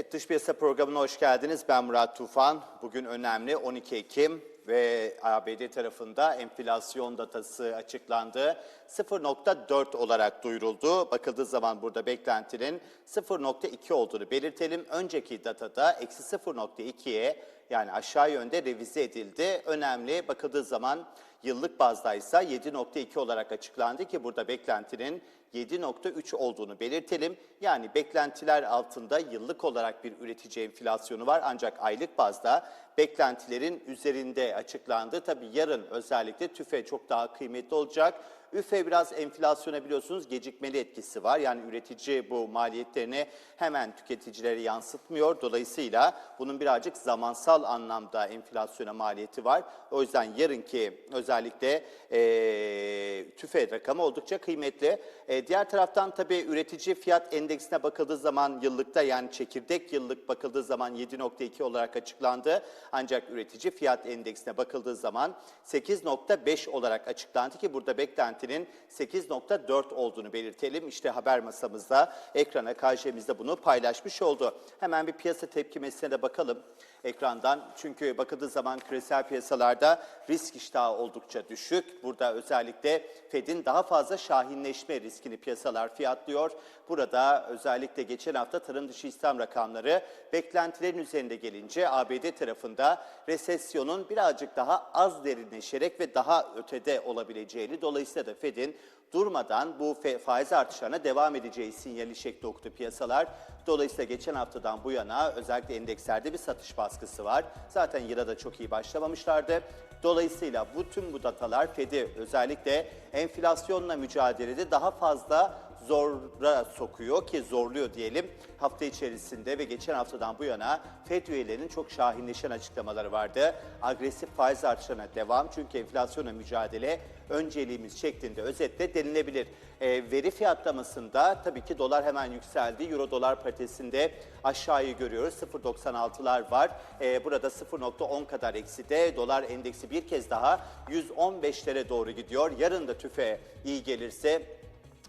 Evet, dış piyasa programına hoş geldiniz. Ben Murat Tufan. Bugün önemli 12 Ekim ve ABD tarafında enflasyon datası açıklandı. 0.4 olarak duyuruldu. Bakıldığı zaman burada beklentinin 0.2 olduğunu belirtelim. Önceki datada eksi 0.2'ye yani aşağı yönde revize edildi. Önemli bakıldığı zaman yıllık bazdaysa 7.2 olarak açıklandı ki burada beklentinin 7.3 olduğunu belirtelim. Yani beklentiler altında yıllık olarak bir üretici enflasyonu var ancak aylık bazda beklentilerin üzerinde açıklandı. Tabii yarın özellikle tüfe çok daha kıymetli olacak. Üfe biraz enflasyona biliyorsunuz gecikmeli etkisi var. Yani üretici bu maliyetlerini hemen tüketicilere yansıtmıyor. Dolayısıyla bunun birazcık zamansal anlamda enflasyona maliyeti var. O yüzden yarınki özellikle e, tüfe rakamı oldukça kıymetli. E, diğer taraftan tabii üretici fiyat endeksine bakıldığı zaman yıllıkta yani çekirdek yıllık bakıldığı zaman 7.2 olarak açıklandı. Ancak üretici fiyat endeksine bakıldığı zaman 8.5 olarak açıklandı ki burada beklentinin 8.4 olduğunu belirtelim. İşte haber masamızda ekrana karşımızda bunu paylaşmış oldu. Hemen bir piyasa tepkimesine de bakalım ekrandan. Çünkü bakıldığı zaman küresel piyasalarda risk iştahı oldukça düşük. Burada özellikle Fed'in daha fazla şahinleşme riskini piyasalar fiyatlıyor. Burada özellikle geçen hafta tarım dışı istihdam rakamları beklentilerin üzerinde gelince ABD tarafında resesyonun birazcık daha az derinleşerek ve daha ötede olabileceğini dolayısıyla da Fed'in durmadan bu faiz artışlarına devam edeceği sinyali şekli okudu piyasalar. Dolayısıyla geçen haftadan bu yana özellikle endekslerde bir satış baskısı var. Zaten yıla da çok iyi başlamamışlardı. Dolayısıyla bu tüm bu datalar Fed'i özellikle enflasyonla mücadelede daha fazla zora sokuyor ki zorluyor diyelim. Hafta içerisinde ve geçen haftadan bu yana FED üyelerinin çok şahinleşen açıklamaları vardı. Agresif faiz artışlarına devam çünkü enflasyonla mücadele önceliğimiz şeklinde özetle denilebilir. Ee, veri fiyatlamasında tabii ki dolar hemen yükseldi. Euro dolar paritesinde aşağıyı görüyoruz. 0.96'lar var. Ee, burada 0.10 kadar ekside. Dolar endeksi bir kez daha 115'lere doğru gidiyor. Yarın da tüfe iyi gelirse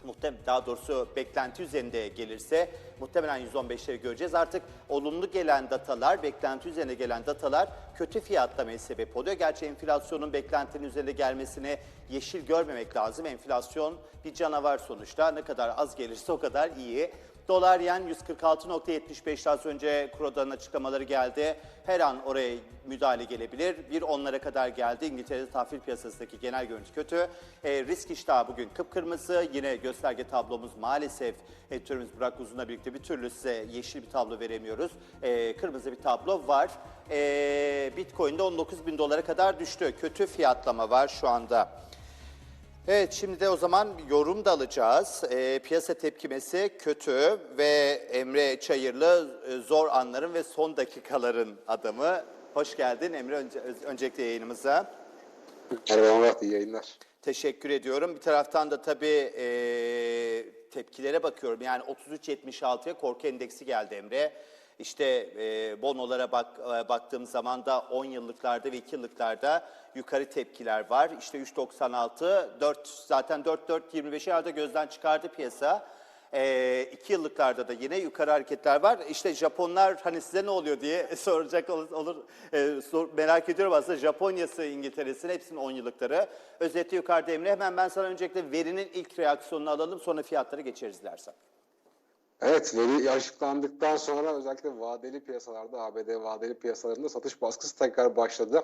muhtemelen daha doğrusu beklenti üzerinde gelirse muhtemelen 115'leri göreceğiz. Artık olumlu gelen datalar, beklenti üzerine gelen datalar kötü fiyatlamaya sebep oluyor. Gerçi enflasyonun beklentinin üzerinde gelmesine yeşil görmemek lazım. Enflasyon bir canavar sonuçta. Ne kadar az gelirse o kadar iyi. Dolar yen 146.75 az önce Kuroda'nın açıklamaları geldi. Her an oraya müdahale gelebilir. Bir onlara kadar geldi. İngiltere'de tahvil piyasasındaki genel görüntü kötü. E, risk iştahı bugün kıpkırmızı. Yine gösterge tablomuz maalesef editörümüz Burak Uzun'la birlikte bir türlü size yeşil bir tablo veremiyoruz. E, kırmızı bir tablo var. E, Bitcoin'de 19 bin dolara kadar düştü. Kötü fiyatlama var şu anda. Evet şimdi de o zaman yorum da alacağız. Ee, piyasa tepkimesi kötü ve Emre Çayırlı e, zor anların ve son dakikaların adamı. Hoş geldin Emre önce, öncelikle yayınımıza. Merhaba iyi yayınlar. Teşekkür ediyorum. Bir taraftan da tabii e, tepkilere bakıyorum. Yani 33.76'ya korku endeksi geldi Emre. İşte e, bonolara bak, e, baktığım zaman da 10 yıllıklarda ve 2 yıllıklarda yukarı tepkiler var. İşte 3.96, 4 zaten 4.4.25'i arada gözden çıkardı piyasa. E, iki yıllıklarda da yine yukarı hareketler var. İşte Japonlar hani size ne oluyor diye soracak olur, olur e, sor- merak ediyorum aslında Japonya'sı, İngiltere'sinin hepsinin 10 yıllıkları. Özetle yukarıda Emre. Hemen ben sana öncelikle verinin ilk reaksiyonunu alalım sonra fiyatları geçeriz dilersen. Evet, veri açıklandıktan sonra özellikle vadeli piyasalarda, ABD vadeli piyasalarında satış baskısı tekrar başladı.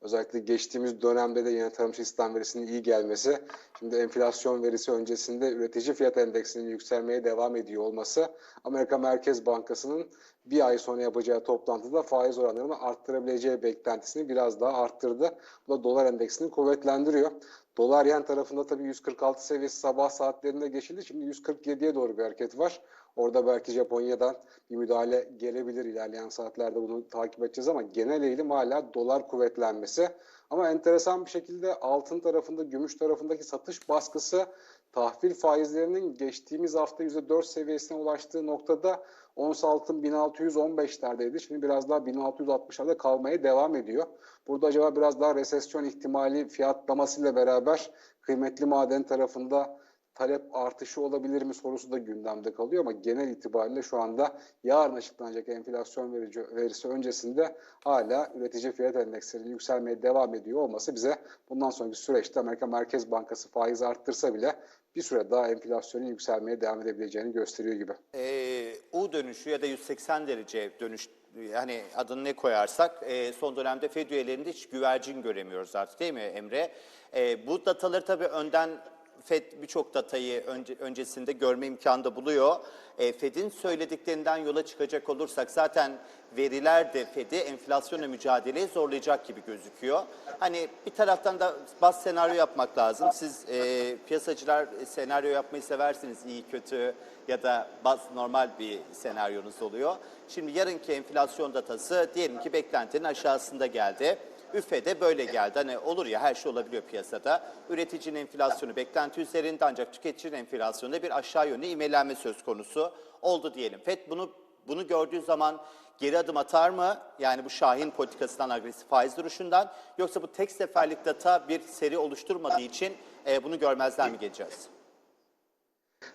Özellikle geçtiğimiz dönemde de yine tarım sistem verisinin iyi gelmesi, şimdi enflasyon verisi öncesinde üretici fiyat endeksinin yükselmeye devam ediyor olması, Amerika Merkez Bankası'nın bir ay sonra yapacağı toplantıda faiz oranlarını arttırabileceği beklentisini biraz daha arttırdı. Bu da dolar endeksini kuvvetlendiriyor. Dolar yen tarafında tabii 146 seviyesi sabah saatlerinde geçildi. Şimdi 147'ye doğru bir hareket var. Orada belki Japonya'dan bir müdahale gelebilir ilerleyen saatlerde bunu takip edeceğiz ama genel eğilim hala dolar kuvvetlenmesi. Ama enteresan bir şekilde altın tarafında, gümüş tarafındaki satış baskısı tahvil faizlerinin geçtiğimiz hafta %4 seviyesine ulaştığı noktada ons altın 1615'lerdeydi. Şimdi biraz daha 1660'larda kalmaya devam ediyor. Burada acaba biraz daha resesyon ihtimali fiyatlamasıyla beraber kıymetli maden tarafında talep artışı olabilir mi sorusu da gündemde kalıyor ama genel itibariyle şu anda yarın açıklanacak enflasyon verisi öncesinde hala üretici fiyat endekslerinin yükselmeye devam ediyor olması bize bundan sonraki süreçte Amerika Merkez Bankası faiz arttırsa bile bir süre daha enflasyonun yükselmeye devam edebileceğini gösteriyor gibi. Ee, U dönüşü ya da 180 derece dönüş hani adını ne koyarsak e, son dönemde Fed üyelerinde hiç güvercin göremiyoruz artık değil mi Emre? E, bu dataları tabii önden Fed birçok datayı önce, öncesinde görme imkanı da buluyor. E, Fed'in söylediklerinden yola çıkacak olursak zaten veriler de Fed'i enflasyonla mücadeleye zorlayacak gibi gözüküyor. Hani bir taraftan da baz senaryo yapmak lazım. Siz e, piyasacılar senaryo yapmayı seversiniz iyi kötü ya da baz normal bir senaryonuz oluyor. Şimdi yarınki enflasyon datası diyelim ki beklentinin aşağısında geldi. Üfe'de böyle geldi. Hani olur ya her şey olabiliyor piyasada. Üreticinin enflasyonu beklenti üzerinde ancak tüketicinin enflasyonunda bir aşağı yönlü imelenme söz konusu oldu diyelim. FED bunu bunu gördüğü zaman geri adım atar mı? Yani bu Şahin politikasından agresif faiz duruşundan yoksa bu tek seferlik data bir seri oluşturmadığı için e, bunu görmezden mi geleceğiz?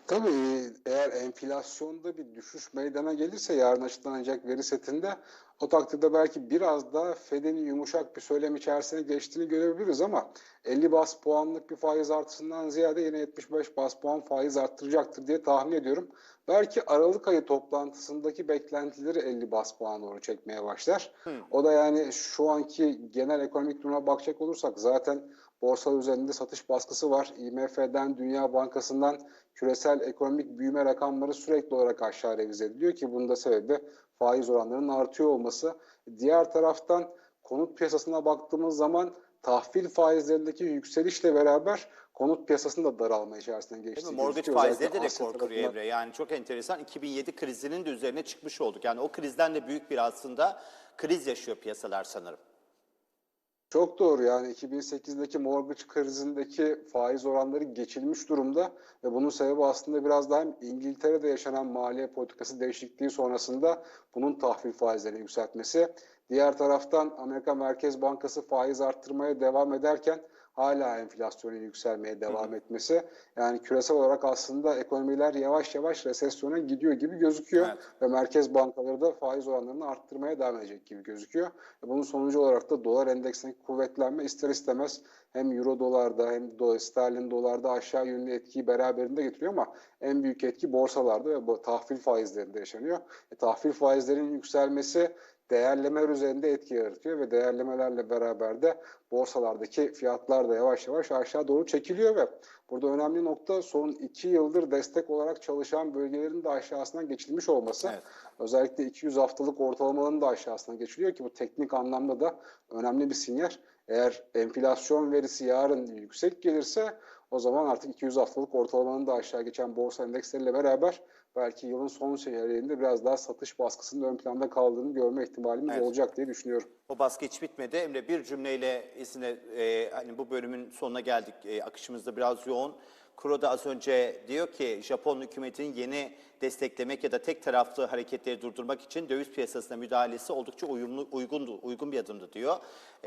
Tabii eğer enflasyonda bir düşüş meydana gelirse yarın açıklanacak veri setinde o takdirde belki biraz da Fed'in yumuşak bir söylem içerisine geçtiğini görebiliriz ama 50 bas puanlık bir faiz artışından ziyade yine 75 bas puan faiz arttıracaktır diye tahmin ediyorum. Belki Aralık ayı toplantısındaki beklentileri 50 bas puan doğru çekmeye başlar. O da yani şu anki genel ekonomik duruma bakacak olursak zaten borsa üzerinde satış baskısı var. IMF'den, Dünya Bankası'ndan küresel ekonomik büyüme rakamları sürekli olarak aşağı revize ediliyor ki bunun da sebebi faiz oranlarının artıyor olması. Diğer taraftan konut piyasasına baktığımız zaman tahvil faizlerindeki yükselişle beraber konut piyasasının da daralma geçtiği mi? Mortgage faizleri de rekor kırıyor Emre. Yani çok enteresan. 2007 krizinin de üzerine çıkmış olduk. Yani o krizden de büyük bir aslında kriz yaşıyor piyasalar sanırım. Çok doğru yani 2008'deki mortgage krizindeki faiz oranları geçilmiş durumda ve bunun sebebi aslında biraz daha hem İngiltere'de yaşanan maliye politikası değişikliği sonrasında bunun tahvil faizlerini yükseltmesi. Diğer taraftan Amerika Merkez Bankası faiz arttırmaya devam ederken hala enflasyonun yükselmeye devam etmesi. Yani küresel olarak aslında ekonomiler yavaş yavaş resesyona gidiyor gibi gözüküyor Evet. ve merkez bankaları da faiz oranlarını arttırmaya devam edecek gibi gözüküyor. E Bunun sonucu olarak da dolar endeksindeki kuvvetlenme ister istemez hem euro dolarda hem dolar, sterlin dolarda aşağı yönlü etkiyi beraberinde getiriyor ama en büyük etki borsalarda ve bu tahvil faizlerinde yaşanıyor. E, tahvil faizlerinin yükselmesi değerlemeler üzerinde etki yaratıyor ve değerlemelerle beraber de borsalardaki fiyatlar da yavaş yavaş aşağı doğru çekiliyor ve burada önemli nokta son iki yıldır destek olarak çalışan bölgelerin de aşağısından geçilmiş olması. Evet. Özellikle 200 haftalık ortalamaların da aşağısına geçiliyor ki bu teknik anlamda da önemli bir sinyal. Eğer enflasyon verisi yarın yüksek gelirse o zaman artık 200 haftalık ortalamanın da aşağı geçen borsa endeksleriyle beraber belki yılın son çeyreğinde biraz daha satış baskısının ön planda kaldığını görme ihtimalimiz Evet. olacak diye düşünüyorum. O baskı hiç bitmedi. Emre bir cümleyle izine e, hani bu bölümün sonuna geldik. E, akışımızda biraz yoğun. Kuro da az önce diyor ki Japon hükümetinin yeni desteklemek ya da tek taraflı hareketleri durdurmak için döviz piyasasına müdahalesi oldukça uyumlu, uygundu, uygun bir adımdı diyor.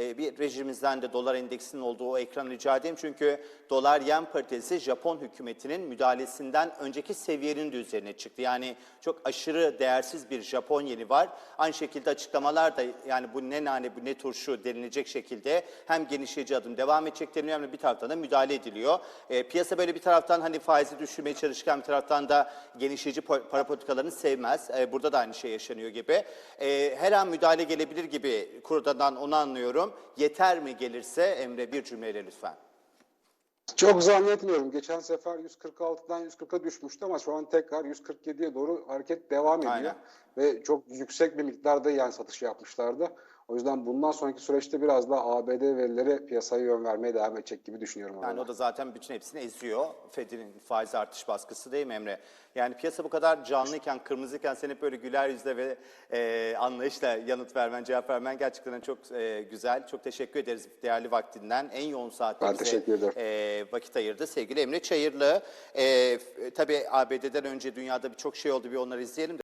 E, bir rejimimizden de dolar endeksinin olduğu o ekranı rica edeyim. Çünkü dolar yen paritesi Japon hükümetinin müdahalesinden önceki seviyenin de üzerine çıktı. Yani çok aşırı değersiz bir Japon yeni var. Aynı şekilde açıklamalar da yani bu ne nane bu ne turşu denilecek şekilde hem genişleyici adım devam edecek deniliyor hem bir taraftan da müdahale ediliyor. E, piyasa böyle bir taraftan hani faizi düşürmeye çalışırken bir taraftan da genişleyici para politikalarını sevmez. E, burada da aynı şey yaşanıyor gibi. E, her an müdahale gelebilir gibi kurdadan onu anlıyorum. Yeter mi gelirse Emre bir cümleyle lütfen. Çok zannetmiyorum. Geçen sefer 146'dan 140'a düşmüştü ama şu an tekrar 147'ye doğru hareket devam ediyor. Aynen. Ve çok yüksek bir miktarda yen satışı yapmışlardı. O yüzden bundan sonraki süreçte biraz daha ABD verileri piyasaya yön vermeye devam edecek gibi düşünüyorum. Yani ama. o da zaten bütün hepsini eziyor. Fed'in faiz artış baskısı değil mi Emre? Yani piyasa bu kadar canlıyken, kırmızıyken sen hep böyle güler yüzle ve e, anlayışla yanıt vermen, cevap vermen gerçekten çok e, güzel. Çok teşekkür ederiz değerli vaktinden. En yoğun saatte Ben bize e, vakit ayırdı. Sevgili Emre Çayırlı. E, tabii ABD'den önce dünyada birçok şey oldu. Bir onları izleyelim de.